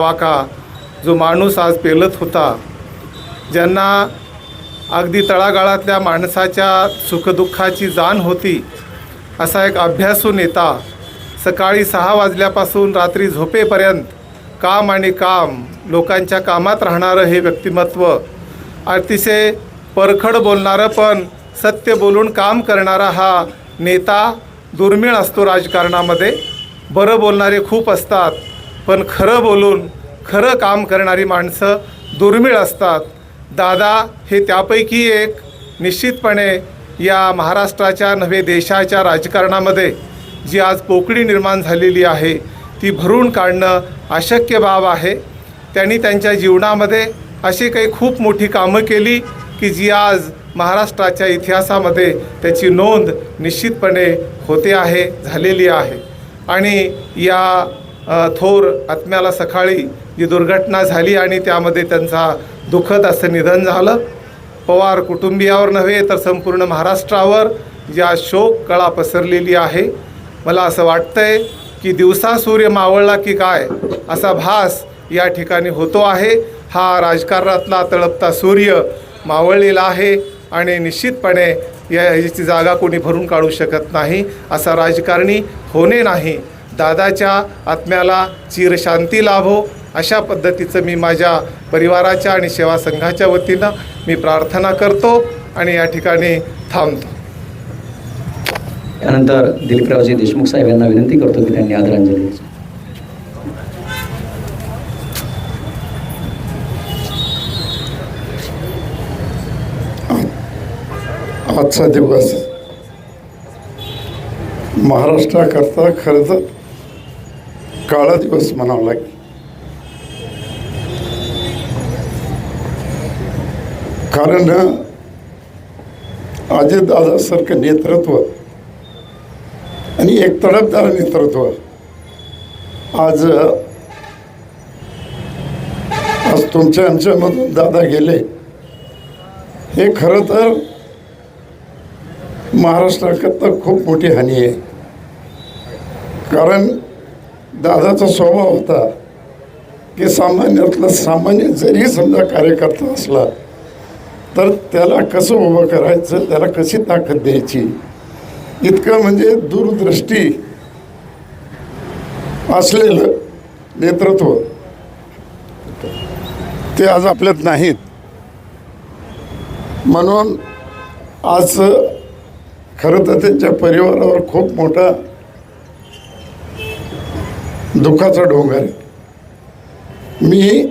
Waka जो माणूस आज पेलत होता ज्यांना अगदी तळागाळातल्या माणसाच्या सुखदुःखाची जाण होती असा एक अभ्यासू नेता सकाळी सहा वाजल्यापासून रात्री झोपेपर्यंत काम आणि काम लोकांच्या कामात राहणारं हे व्यक्तिमत्व अतिशय परखड बोलणारं पण सत्य बोलून काम करणारा हा नेता दुर्मिळ असतो राजकारणामध्ये. बरं बोलणारे खूप असतात. पण खरं बोलून खरं काम करणारी माणसं दुर्मिळ असतात. दादा हे त्यापैकी एक. निश्चितपणे या महाराष्ट्राच्या नव्हे देशाच्या राजकारणामध्ये जी आज पोकळी निर्माण झालेली आहे ती भरून काढणं अशक्य बाब आहे. त्यांनी त्यांच्या जीवनामध्ये अशी काही खूप मोठी कामं केली की जी आज महाराष्ट्राच्या इतिहासामध्ये त्याची नोंद निश्चितपणे होते आहे झालेली आहे. आणि या थोर आत्म्याला सकाळी जी दुर्घटना झाली आणि त्यामध्ये त्यांचा दुःखद असं निधन झालं. पवार कुटुंबियावर नव्हे तर संपूर्ण महाराष्ट्रावर ज्या शोक कळा पसरलेली आहे. मला असं वाटतंय की दिवसा सूर्य मावळला की काय असा भास या ठिकाणी होतो आहे. हा राजकारणातला तळपता सूर्य मावळलेला आहे आणि निश्चितपणे या याची जागा कोणी भरून काढू शकत नाही. असा राजकारणी होणे नाही. दादाच्या आत्म्याला चिरशांती लाभो. अशा पद्धतीचं मी माझ्या परिवाराच्या आणि सेवा संघाच्या वतीनं मी प्रार्थना करतो आणि या ठिकाणी थांबतो. त्यानंतर दिलीपरावजी देशमुख साहेब यांना विनंती करतो की त्यांनी आदरांजली आजचा दिवस महाराष्ट्राकरता खरं तर काळा दिवस म्हणावा लागेल. कारण अजितदादासारखं नेतृत्व आणि एक तडफदार नेतृत्व आज आज तुमच्या आमच्यामधून दादा गेले. हे खरं तर महाराष्ट्राकरता खूप मोठी हानी आहे. कारण दादाचा स्वभाव होता की सामान्यातला सामान्य जरी समजा कार्यकर्ता असला तर त्याला कसं उभं करायचं त्याला कशी ताकद द्यायची? इतकं म्हणजे दूरदृष्टी असलेलं नेतृत्व. ते आज आपल्यात नाहीत. म्हणून आज खरं तर त्यांच्या परिवारावर खूप मोठा दुःखाचा डोंगर आहे. मी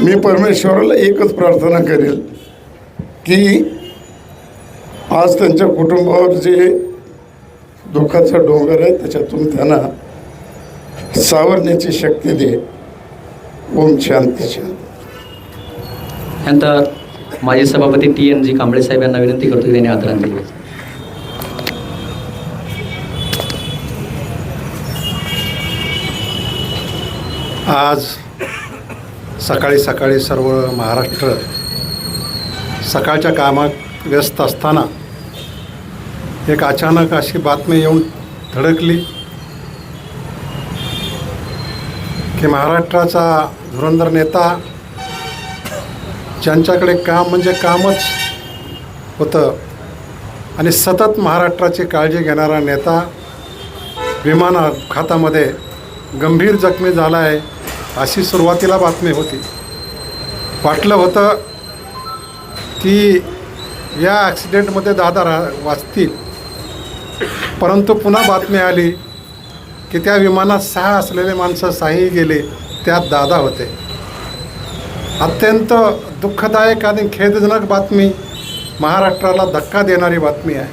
मी परमेश्वराला एकच प्रार्थना करेल की आज त्यांच्या कुटुंबावर जे दुःखाचा डोंगर आहे त्याच्यातून त्यांना सावरण्याची शक्ती दे. ओम शांती शांती. नंतर माजी सभापती टी एन जी कांबळे साहेब यांना विनंती करतो की त्यांनी आदरांजली आज सकाळी सकाळी सर्व महाराष्ट्र सकाळच्या कामात व्यस्त असताना एक अचानक अशी बातमी येऊन धडकली की महाराष्ट्राचा धुरंधर नेता ज्यांच्याकडे काम म्हणजे कामच होतं आणि सतत महाराष्ट्राची काळजी घेणारा नेता विमान अपघातामध्ये गंभीर जखमी झाला आहे. अशी सुरुवातीला बातमी होती. वाटलं होतं की या ॲक्सिडेंटमध्ये दादा रा वाचतील. परंतु पुन्हा बातमी आली की त्या विमानात सहा असलेले माणसं साही गेले त्यात दादा होते. अत्यंत दुःखदायक आणि खेदजनक बातमी महाराष्ट्राला धक्का देणारी बातमी आहे.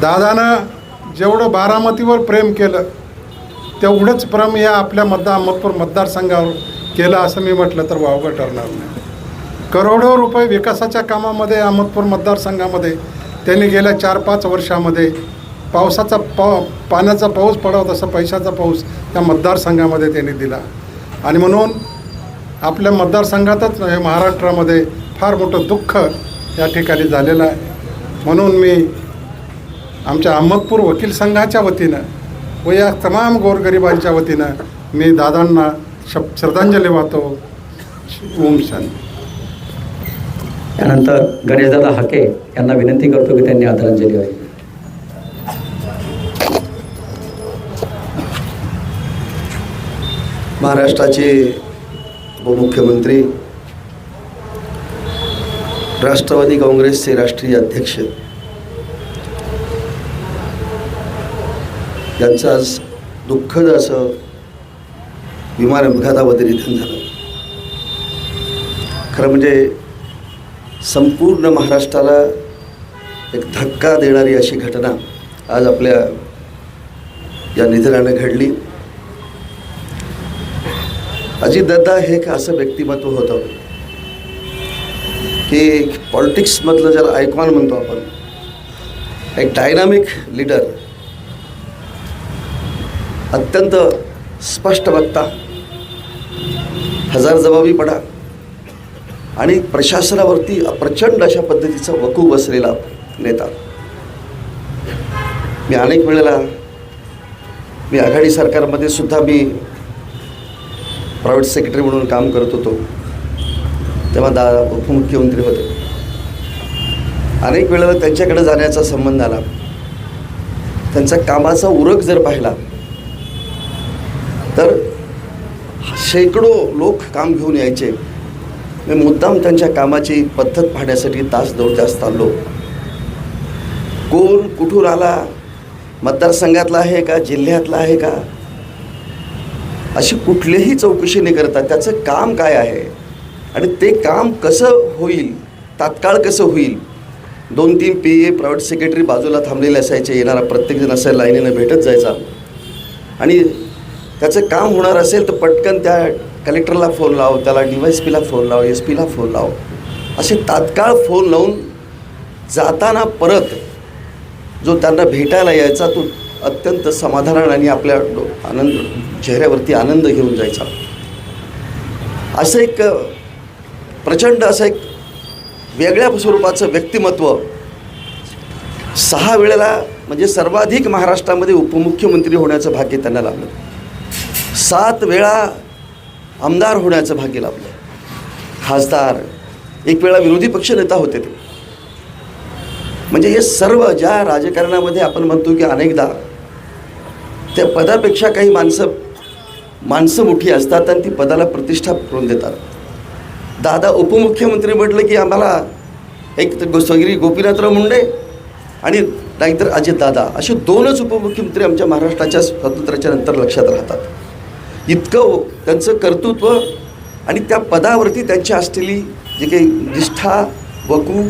दादानं जेवढं बारामतीवर प्रेम केलं तेवढंच प्रेम या आपल्या मतदार अहमदपूर मतदारसंघावर केलं असं मी म्हटलं तर वावगं ठरणार नाही. करोडो रुपये विकासाच्या कामामध्ये अहमदपूर मतदारसंघामध्ये त्यांनी गेल्या चार पाच वर्षामध्ये पावसाचा पाव पाण्याचा पाऊस पडावा तसा पैशाचा पाऊस त्या मतदारसंघामध्ये त्यांनी दिला. आणि म्हणून आपल्या मतदारसंघातच नव्हे महाराष्ट्रामध्ये फार मोठं दुःख या ठिकाणी झालेलं आहे. म्हणून मी आमच्या अहमदपूर वकील संघाच्या वतीनं व या तमाम गोरगरिबांच्या वतीनं मी दादांना शब श्रद्धांजली वाहतो. ओम शांती. त्यानंतर गणेशदादा हाके यांना विनंती करतो की त्यांनी आदरांजली व्हावी महाराष्ट्राचे उपमुख्यमंत्री राष्ट्रवादी काँग्रेसचे राष्ट्रीय अध्यक्ष यांचं आज दुःखद असं विमान अपघातामध्ये निधन झालं. खरं म्हणजे संपूर्ण महाराष्ट्राला एक धक्का देणारी अशी घटना आज आपल्या या निधनानं घडली. अजितदादा हे एक असं व्यक्तिमत्व होतं की पॉलिटिक्समधलं ज्याला आयकॉन म्हणतो आपण एक डायनामिक लीडर अत्यंत स्पष्ट वक्ता. हजार जबाबीपणा आणि प्रशासनावरती प्रचंड अशा पद्धतीचा वकू बसलेला नेता. मी अनेक वेळेला मी आघाडी सरकारमध्ये सुद्धा मी प्रायव्हेट सेक्रेटरी म्हणून काम करत होतो. तेव्हा दा उपमुख्यमंत्री होते. अनेक वेळेला त्यांच्याकडे जाण्याचा संबंध आला. त्यांचा कामाचा उरक जर पाहिला तर शेकडो लोक काम घेऊन यायचे. मी मुद्दाम त्यांच्या कामाची पद्धत पाहण्यासाठी तास दोन तास चाललो. कोण कुठून आला? मतदारसंघातला आहे का? जिल्ह्यातला आहे का? अशी कुठलीही चौकशी न करता त्याचं काम काय आहे? आणि ते काम कसं होईल? तात्काळ कसं होईल? दोन तीन पी ए प्रायव्हेट सेक्रेटरी बाजूला थांबलेले असायचे. येणारा प्रत्येकजण असं लाईनीनं भेटत जायचा. आणि त्याचं काम होणार असेल तर पटकन त्या कलेक्टरला फोन लाव त्याला डी वाय एस पीला फोन लाव एस पीला फोन लाव. असे तात्काळ फोन लावून जाताना परत जो त्यांना भेटायला यायचा तो अत्यंत समाधान आणि आपल्या डो आनंद चेहऱ्यावरती आनंद घेऊन जायचा. असं एक प्रचंड असं एक वेगळ्या स्वरूपाचं व्यक्तिमत्व सहा वेळेला म्हणजे सर्वाधिक महाराष्ट्रामध्ये उपमुख्यमंत्री होण्याचं भाग्य त्यांना लाभलं सात वेळा आमदार होण्याचं भाग्य लाभलं. खासदार एक वेळा विरोधी पक्षनेता होते ते. म्हणजे हे सर्व ज्या राजकारणामध्ये आपण म्हणतो की अनेकदा त्या पदापेक्षा काही माणसं माणसं मोठी असतात आणि ती पदाला प्रतिष्ठा करून देतात. दादा उपमुख्यमंत्री म्हटलं की आम्हाला एक तर गोस्वागिरी गोपीनाथराव मुंडे आणि नाहीतर अजितदादा असे दोनच उपमुख्यमंत्री आमच्या महाराष्ट्राच्या स्वातंत्र्याच्या नंतर लक्षात राहतात. इतकं त्यांचं कर्तृत्व आणि त्या पदावरती त्यांची असलेली जी काही निष्ठा वकू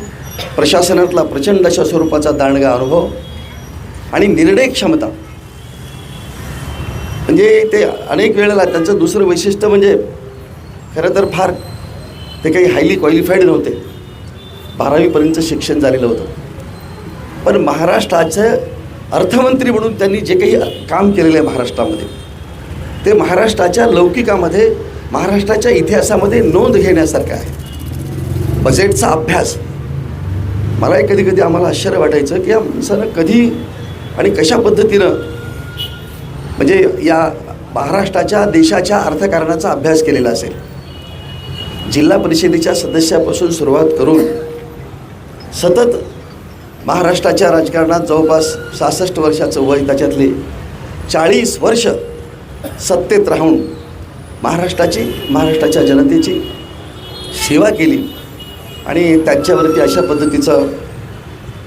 प्रशासनातला प्रचंड अशा स्वरूपाचा दांडगा अनुभव आणि निर्णय क्षमता. म्हणजे ते अनेक वेळेला त्यांचं दुसरं वैशिष्ट्य म्हणजे खरं तर फार ते काही हायली क्वालिफाईड नव्हते. बारावीपर्यंतचं शिक्षण झालेलं होतं. पण महाराष्ट्राचं अर्थमंत्री म्हणून त्यांनी जे काही काम केलेलं आहे महाराष्ट्रामध्ये ते महाराष्ट्राच्या लौकिकामध्ये महाराष्ट्राच्या इतिहासामध्ये नोंद घेण्यासारखं आहे. बजेटचा अभ्यास. मलाही कधी कधी आम्हाला आश्चर्य वाटायचं की या माणसानं कधी आणि कशा पद्धतीनं म्हणजे या महाराष्ट्राच्या देशाच्या अर्थकारणाचा अभ्यास केलेला असेल. जिल्हा परिषदेच्या सदस्यापासून सुरुवात करून सतत महाराष्ट्राच्या राजकारणात जवळपास सहासष्ट वर्षाचं वय त्याच्यातले चाळीस वर्ष सत्तेत राहून महाराष्ट्राची महाराष्ट्राच्या जनतेची सेवा केली. आणि त्यांच्यावरती अशा पद्धतीचं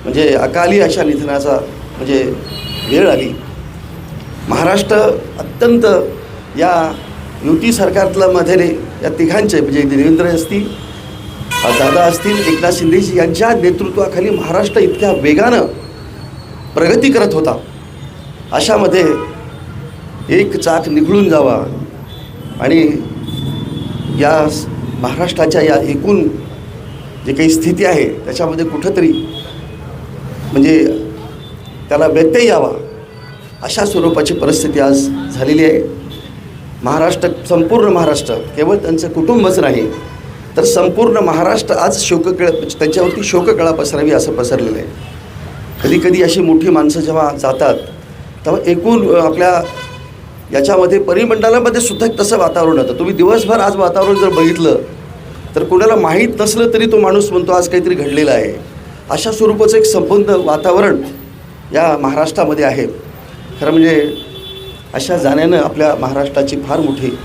म्हणजे अकाली अशा निधनाचा म्हणजे वेळ आली. महाराष्ट्र अत्यंत या युती सरकारतलं मध्ये या तिघांचे म्हणजे देवेंद्र असतील दादा असतील एकनाथ शिंदेजी यांच्या नेतृत्वाखाली महाराष्ट्र इतक्या वेगानं प्रगती करत होता. अशामध्ये एक चाक निघळून जावा. आणि या महाराष्ट्राच्या या एकूण जे काही स्थिती आहे त्याच्यामध्ये कुठंतरी म्हणजे त्याला व्यत्यय यावा अशा स्वरूपाची परिस्थिती आज झालेली आहे. महाराष्ट्र संपूर्ण महाराष्ट्र केवळ त्यांचं कुटुंबच नाही तर संपूर्ण महाराष्ट्र आज शोककळ त्यांच्यावरती शोककळा पसरावी असं पसरलेलं आहे. कधी कधी अशी मोठी माणसं जेव्हा जातात तेव्हा एकूण आपल्या याच्यामध्ये परिमंडळामध्ये सुद्धा एक तसं वातावरण होतं. तुम्ही दिवसभर आज वातावरण जर बघितलं तर कोणाला माहीत नसलं तरी तो माणूस म्हणतो आज काहीतरी घडलेलं आहे. अशा स्वरूपाचं एक संबंध वातावरण या महाराष्ट्रामध्ये आहे. खरं म्हणजे अशा जाण्यानं आपल्या महाराष्ट्राची फार मोठी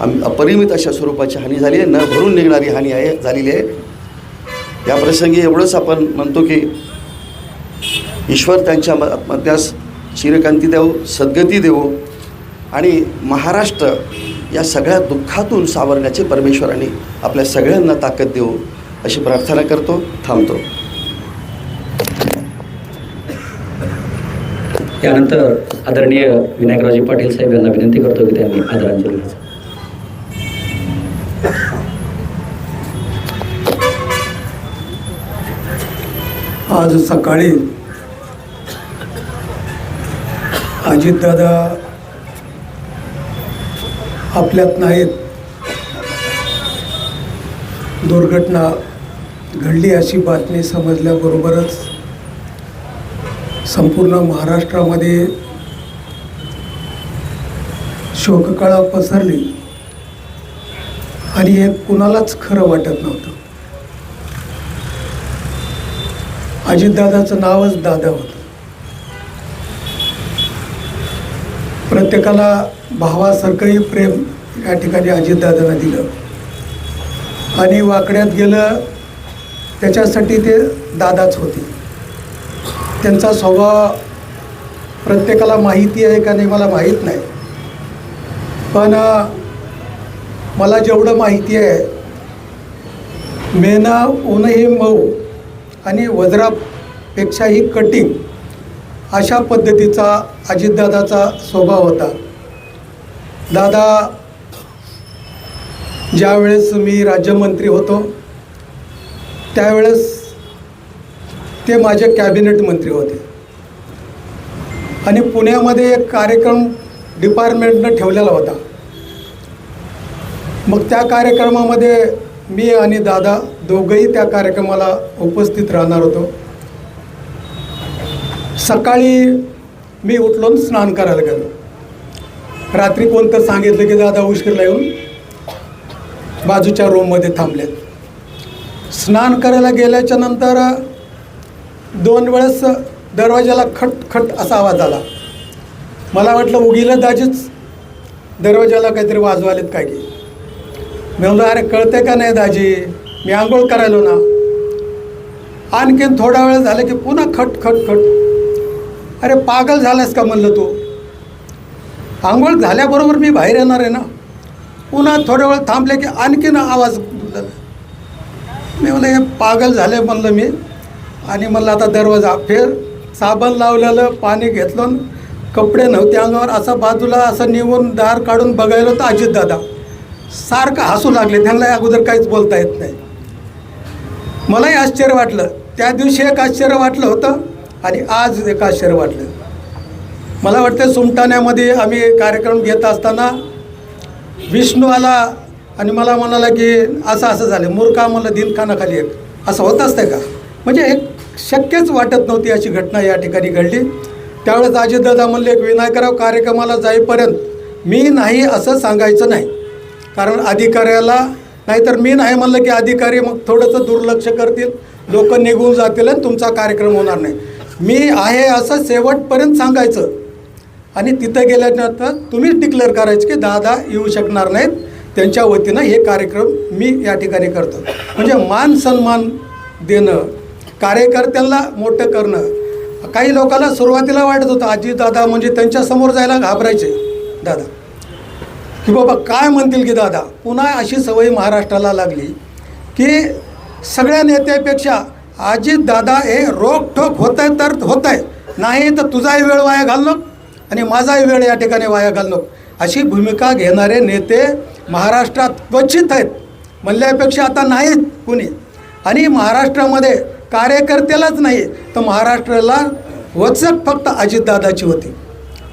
आम- अपरिमित अशा स्वरूपाची हानी झाली आहे. न भरून निघणारी हानी आहे झालेली आहे. या प्रसंगी एवढंच आपण म्हणतो की ईश्वर त्यांच्या म- त्यास चिरकांती देवो सद्गती देवो. आणि महाराष्ट्र या सगळ्या दुःखातून सावरण्याचे परमेश्वराने आपल्या सगळ्यांना ताकद देऊ अशी प्रार्थना करतो थांबतो यानंतर आदरणीय विनायकरावजी पाटील साहेब यांना विनंती करतो की त्यांनी आदरांजली. आज सकाळी अजितदादा आपल्यात नाहीत. दुर्घटना घडली अशी बातमी समजल्याबरोबरच संपूर्ण महाराष्ट्रामध्ये शोककळा पसरली. आणि हे कुणालाच खरं वाटत नव्हतं. अजितदादाचं नावच दादा होतं. प्रत्येकाला भावासारखंही प्रेम या ठिकाणी अजितदादांना दिलं. आणि वाकड्यात गेलं त्याच्यासाठी ते दादाच होते. त्यांचा स्वभाव प्रत्येकाला माहिती आहे का नाही मला माहीत नाही. पण मला जेवढं माहिती आहे मेना ऊनही मऊ आणि वज्रापेक्षाही कटिंग अशा पद्धतीचा अजितदादाचा स्वभाव होता. दादा ज्यावेळेस मी राज्यमंत्री होतो त्यावेळेस ते माझे कॅबिनेट मंत्री होते. आणि पुण्यामध्ये एक कार्यक्रम डिपार्टमेंटनं ठेवलेला होता. मग त्या कार्यक्रमामध्ये मी आणि दादा दोघंही त्या कार्यक्रमाला उपस्थित राहणार होतो. सकाळी मी उठलो स्नान करायला गेलो. रात्री कोणतं सांगितलं की दादा उशीरला येऊन बाजूच्या रूममध्ये थांबलेत. स्नान करायला गेल्याच्यानंतर दोन वेळेस दरवाजाला खट खट असा आवाज आला. मला वाटलं उगीला दाजीच दरवाजाला काहीतरी वाजवालेत काय की? मी म्हणलो अरे कळते का नाही दाजी? मी आंघोळ करायलो ना. आणखीन थोडा वेळ झाला की पुन्हा खट खट खट अरे पागल झालास का म्हणलं तू? आंघोळ झाल्याबरोबर मी बाहेर येणार आहे ना? पुन्हा थोड्या वेळ थांबले की आणखीन आवाज झाला. मी म्हणलं हे पागल झाले म्हणलं मी. आणि म्हणलं आता दरवाजा फेर. साबण लावलेलं पाणी घेतलं कपडे नव्हते अंगावर असं बाजूला असं निवून दार काढून बघायला होतं अजितदादा. सारखं हसू लागले त्यांना अगोदर काहीच बोलता येत नाही. मलाही आश्चर्य वाटलं. त्या दिवशी एक आश्चर्य वाटलं होतं. आणि आज एक आश्चर्य वाटलं. मला वाटतं सुमटाण्यामध्ये आम्ही कार्यक्रम घेत असताना विष्णू आला आणि मला म्हणाला की असं असं झालं मूर्खा म्हणलं दिनखानाखाली एक. असं होत असतं का? म्हणजे एक शक्यच वाटत नव्हती अशी घटना या ठिकाणी घडली. त्यावेळेस अजितदादा म्हणले एक विनायकराव कार्यक्रमाला जाईपर्यंत मी नाही असं सांगायचं नाही. कारण अधिकाऱ्याला नाहीतर मी नाही म्हणलं की अधिकारी मग थोडंसं दुर्लक्ष करतील लोक निघून जातील आणि तुमचा कार्यक्रम होणार नाही. मी आहे असं शेवटपर्यंत सांगायचं. आणि तिथं गेल्यानंतर तुम्हीच डिक्लेअर करायचं की दादा येऊ शकणार नाहीत. त्यांच्या वतीनं हे कार्यक्रम मी या ठिकाणी करतो. म्हणजे मान सन्मान देणं कार्यकर्त्यांना मोठं करणं. काही लोकांना सुरुवातीला वाटत होतं आजी दादा म्हणजे त्यांच्यासमोर जायला घाबरायचे. दादा. की बाबा काय म्हणतील की दादा? पुन्हा अशी सवय महाराष्ट्राला लागली की सगळ्या नेत्यापेक्षा अजित दादा हे रोखठोक होत आहे तर होत आहे नाही तर तुझाही वेळ वाया घालणं आणि माझाही वेळ या ठिकाणी वाया घालणं. अशी भूमिका घेणारे नेते महाराष्ट्रात क्वचित आहेत. म्हणल्यापेक्षा आता नाहीत कुणी. आणि महाराष्ट्रामध्ये कार्यकर्त्यालाच नाही तर महाराष्ट्राला वचक फक्त अजितदादाची होती.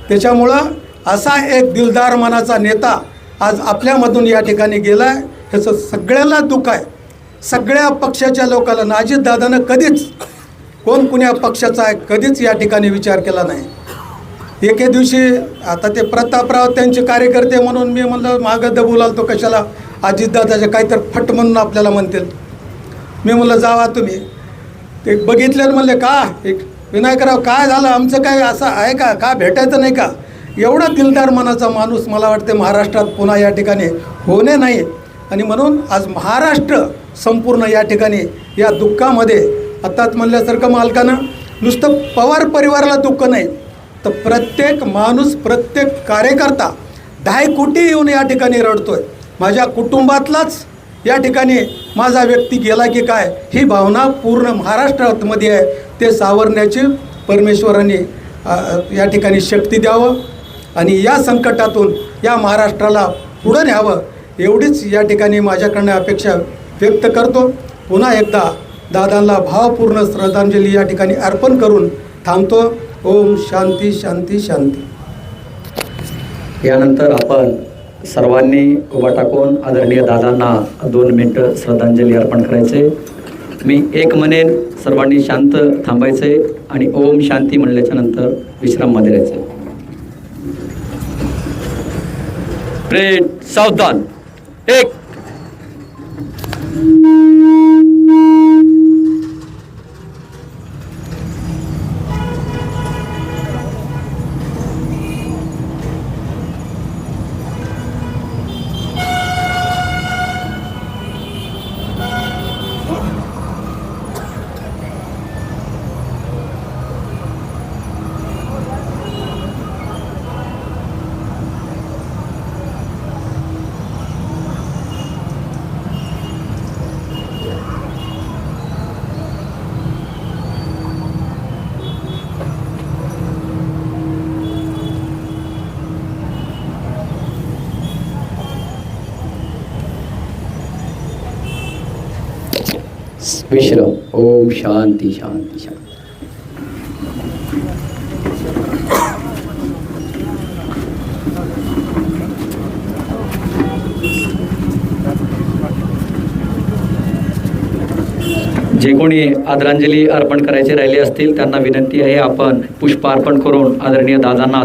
त्याच्यामुळं असा एक दिलदार मनाचा नेता आज आपल्यामधून या ठिकाणी गेला आहे ह्याचं सगळ्याला दुःख आहे. सगळ्या पक्षाच्या लोकांना ना अजितदादानं कधीच कोण कुण्या पक्षाचा आहे कधीच या ठिकाणी विचार केला नाही. एके दिवशी आता ते प्रतापराव त्यांचे कार्यकर्ते म्हणून मी म्हणलं मागं दबू लागतो कशाला? अजितदादाच्या काहीतरी फट म्हणून आपल्याला म्हणतील. मी म्हणलं जावा तुम्ही. ते बघितलेलं म्हणले का? एक विनायकराव काय झालं? आमचं काय असं आहे का? का भेटायचं नाही का? एवढा दिलदार मनाचा माणूस मला वाटते महाराष्ट्रात पुन्हा या ठिकाणी होणे नाही. आणि म्हणून आज महाराष्ट्र संपूर्ण या ठिकाणी या दुःखामध्ये आत्ताच म्हणल्यासारखं मालकानं नुसतं पवार परिवाराला दुःख नाही तर प्रत्येक माणूस प्रत्येक कार्यकर्ता दहा कोटी येऊन या ठिकाणी रडतोय. माझ्या कुटुंबातलाच या ठिकाणी माझा व्यक्ती गेला की काय? ही भावना पूर्ण महाराष्ट्रामध्ये आहे. ते सावरण्याची परमेश्वराने या ठिकाणी शक्ती द्यावं आणि या संकटातून या महाराष्ट्राला पुढं न्यावं एवढीच या ठिकाणी माझ्याकडनं अपेक्षा व्यक्त करतो. पुन्हा एकदा दादांना भावपूर्ण श्रद्धांजली या ठिकाणी अर्पण करून थांबतो. ओम शांती शांती शांती. यानंतर आपण सर्वांनी उभा टाकून आदरणीय दादांना दोन मिनटं श्रद्धांजली अर्पण करायचे. मी एक म्हणेन सर्वांनी शांत थांबायचे आणि ओम शांती म्हणल्याच्या नंतर विश्राममध्ये राहायचे. प्रेम सावधान. एक Amen. विश्राम ओम शांती शांती शांती। जे कोणी आदरांजली अर्पण करायचे राहिले असतील त्यांना विनंती आहे आपण पुष्प अर्पण करून आदरणीय दादांना